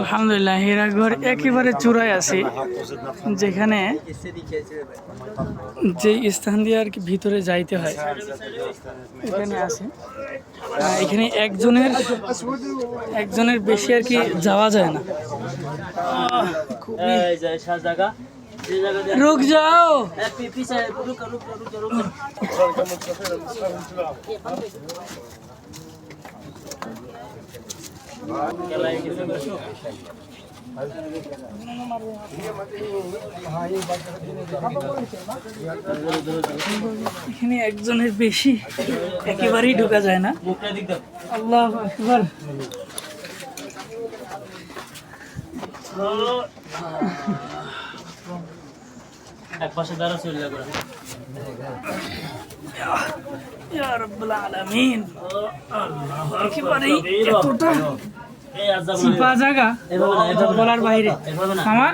আলহামদুলিল্লাহ হীরাঘর একেবারে চূড়ায় আছি, যেখানে যে স্থান দিয়ে আর কি ভিতরে যাইতে হয়, এখানে আছে। এখানে একজনের একজনের বেশি আর কি যাওয়া যায় না। রুক যাও। এখানে একজনের বেশি একেবারেই ঢোকা যায় না। আল্লাহ আকবার। এক পাশে দাঁড়া চলে যাবে একেবারেই চিপা জায়গা বলার বাইরে। আমার?